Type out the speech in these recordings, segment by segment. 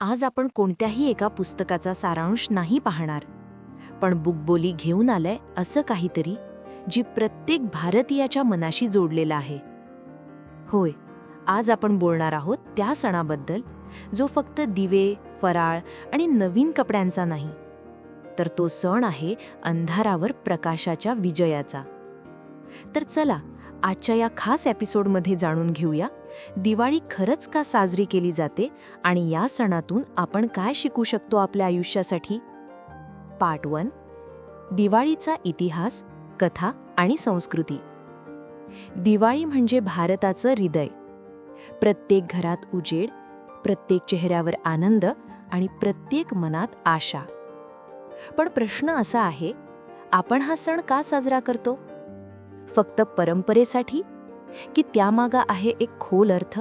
आज आपण कोणत्याही एका पुस्तकाचा सारांश नाही पाहणार. पण बुकबोली घेऊन आलंय असं काहीतरी जी प्रत्येक भारतीयाच्या मनाशी जोडलेलं आहे. होय आज आपण बोलणार आहोत त्या सणाबद्दल जो फक्त दिवे फराळ आणि नवीन कपड्यांचा नाही तर तो सण आहे अंधारावर प्रकाशाच्या विजयाचा. तर चला आजच्या या खास एपिसोडमध्ये जाणून घेऊया दिवाळी खरंच का साजरी केली जाते आणि या सणातून आपण काय शिकू शकतो आपल्या आयुष्यासाठी? Part one. दिवाळीचा इतिहास कथा आणि संस्कृती. दिवाळी म्हणजे भारताचं हृदय. प्रत्येक घरात उजेड प्रत्येक चेहऱ्यावर आनंद आणि प्रत्येक मनात आशा. पण प्रश्न असा आहे आपण हा सण का साजरा करतो? फक्त परंपरेसाठी की त्यामागा आहे एक खोल अर्थ?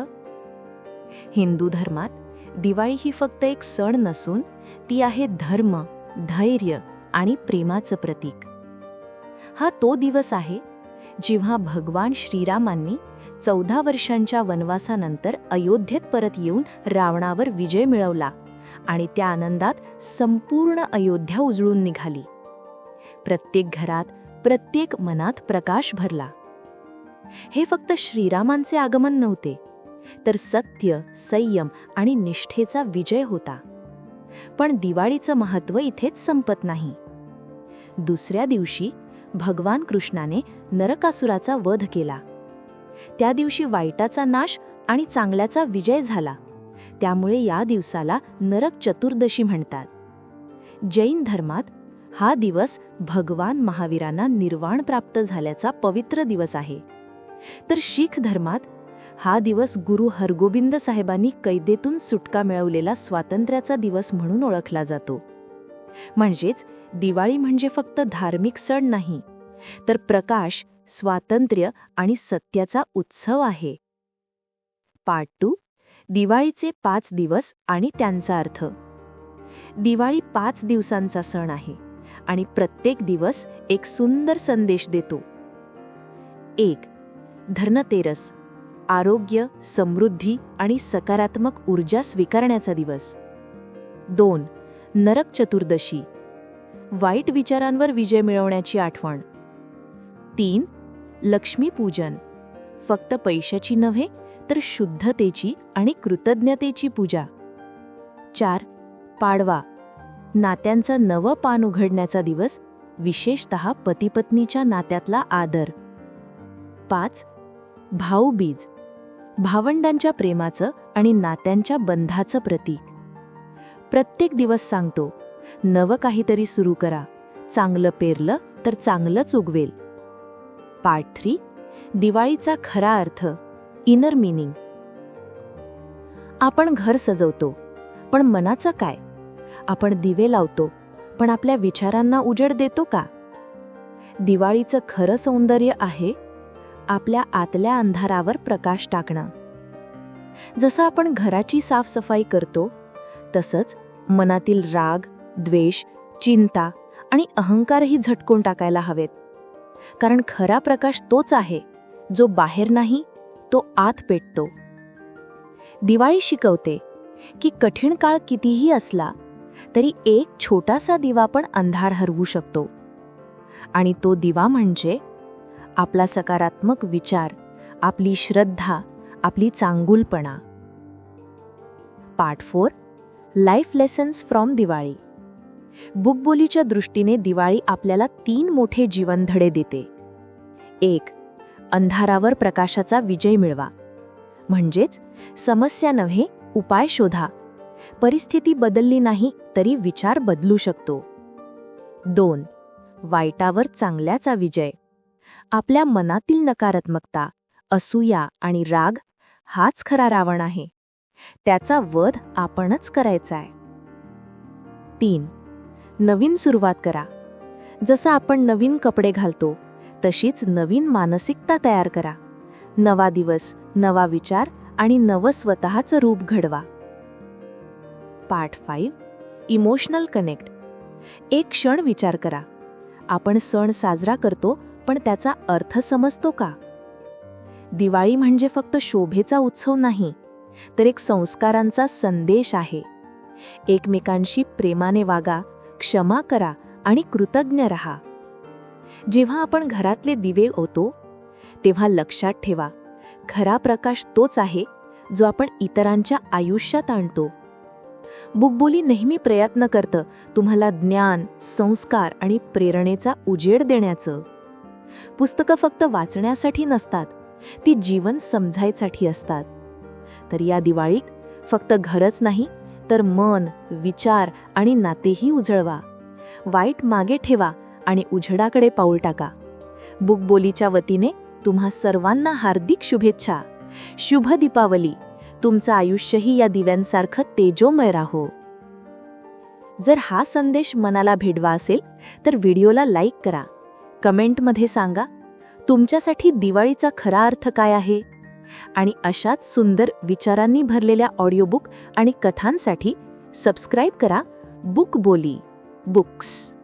हिंदू धर्मात दिवाळी ही फक्त एक सण नसून ती आहे धर्म धैर्य आणि प्रेमाचं प्रतीक. हा तो दिवस आहे जेव्हा भगवान श्रीरामांनी चौदा वर्षांच्या वनवासानंतर अयोध्येत परत येऊन रावणावर विजय मिळवला आणि त्या आनंदात संपूर्ण अयोध्या उजळून निघाली. प्रत्येक घरात प्रत्येक मनात प्रकाश भरला. हे फक्त श्रीरामांचे आगमन नव्हते तर सत्य संयम आणि निष्ठेचा विजय होता. पण दिवाळीचं महत्त्व इथेच संपत नाही. दुसऱ्या दिवशी भगवान कृष्णाने नरकासुराचा वध केला. त्या दिवशी वाईटाचा नाश आणि चांगल्याचा विजय झाला. त्यामुळे या दिवसाला नरक चतुर्दशी म्हणतात. जैन धर्मात हा दिवस भगवान महावीरांना निर्वाण प्राप्त झाल्याचा पवित्र दिवस आहे. तर शीख धर्मात हा दिवस गुरु हरगोबिंद साहेबांनी कैदेतून सुटका मिळवलेला स्वातंत्र्याचा दिवस म्हणून ओळखला जातो. म्हणजेच दिवाळी म्हणजे फक्त धार्मिक सण नाही तर प्रकाश स्वातंत्र्य आणि सत्याचा उत्सव आहे. पार्ट टू दिवाळीचे पाच दिवस आणि त्यांचा अर्थ. दिवाळी पाच दिवसांचा सण आहे आणि प्रत्येक दिवस एक सुंदर संदेश देतो. एक धर्नतेरस आरोग्य समृद्धी आणि सकारात्मक ऊर्जा स्वीकारण्याचा दिवस. दोन नरक चतुर्दशी वाईट विचारांवर विजय मिळवण्याची आठवण. तीन लक्ष्मीपूजन फक्त पैशाची नव्हे तर शुद्धतेची आणि कृतज्ञतेची पूजा. चार पाडवा नात्यांचं नवं पान उघडण्याचा दिवस विशेषत पतीपत्नीच्या नात्यातला आदर. पाच भाऊबीज भावंडांच्या प्रेमाचं आणि नात्यांच्या बंधाचं प्रतीक. प्रत्येक दिवस सांगतो नवं काहीतरी सुरू करा. चांगलं पेरलं तर चांगलंच उगवेल. Part three. दिवाळीचा खरा अर्थ. इनर मिनिंग आपण घर सजवतो पण मनाचं काय? आपण दिवे लावतो पण आपल्या विचारांना उजेड देतो का? दिवाळीचं खरं सौंदर्य आहे आपल्या आतल्या अंधारावर प्रकाश टाकणं. जसं आपण घराची साफसफाई करतो तसंच मनातील राग द्वेष चिंता आणि अहंकारही झटकून टाकायला हवेत. कारण खरा प्रकाश तोच आहे जो बाहेर नाही तो आत पेटतो. दिवाळी शिकवते की कठीण काळ कितीही असला तरी एक छोटासा दिवा पण अंधार हरवू शकतो. आणि तो दिवा म्हणजे आपला सकारात्मक विचार आपली श्रद्धा आपली चांगुलपणा. Part four life lessons from Diwali बुकबोलीच्या दृष्टीने दिवाळी आपल्याला तीन मोठे जीवनधडे देते. एक अंधारावर प्रकाशाचा विजय मिळवा. म्हणजेच समस्या नव्हे उपाय शोधा. परिस्थिती बदलली नाही तरी विचार बदलू शकतो. दोन वाईटावर चांगल्याचा विजय. आपल्या मनातील नकारात्मकता असूया आणि राग हाच खरा रावण आहे. त्याचा वध आपणच करायचा आहे तीन. नवीन सुरुवात करा. जसं आपण नवीन कपडे घालतो तशीच नवीन मानसिकता तयार करा. नवा दिवस नवा विचार आणि नवं स्वतःचं रूप घडवा. पार्ट फाईव्ह इमोशनल कनेक्ट एक क्षण विचार करा. आपण सण साजरा करतो पण त्याचा अर्थ समजतो का? दिवाळी म्हणजे फक्त शोभेचा उत्सव नाही तर एक संस्कारांचा संदेश आहे. एकमेकांशी प्रेमाने वागा क्षमा करा आणि कृतज्ञ रहा. जेव्हा आपण घरातले दिवे ओतो तेव्हा लक्षात ठेवा खरा प्रकाश तोच आहे जो आपण इतरांच्या आयुष्यात आणतो. बुकबोली नेहमी प्रयत्न करतं तुम्हाला ज्ञान संस्कार आणि प्रेरणेचा उजेड देण्याचं. पुस्तकं फक्त वाचण्यासाठी नसतात ती जीवन समजायसाठी असतात. तर या दिवाळीत फक्त घरच नाही तर मन विचार आणि नातेही उजळवा. वाईट मागे ठेवा आणि उजेडाकडे पाऊल टाका. बुकबोलीच्या वतीने तुम्हा सर्वांना हार्दिक शुभेच्छा. शुभ दीपावली. तुमचं आयुष्यही या दिव्यांसारखं तेजोमय राहो. जर हा संदेश मनाला भेडवा असेल तर व्हिडिओला लाईक करा. कमेंटमध्ये सांगा तुमच्यासाठी दिवाळीचा खरा अर्थ काय आहे? आणि अशाच सुंदर विचारांनी भरलेल्या ऑडिओबुक आणि कथांसाठी सबस्क्राईब करा बुक बोली बुक्स.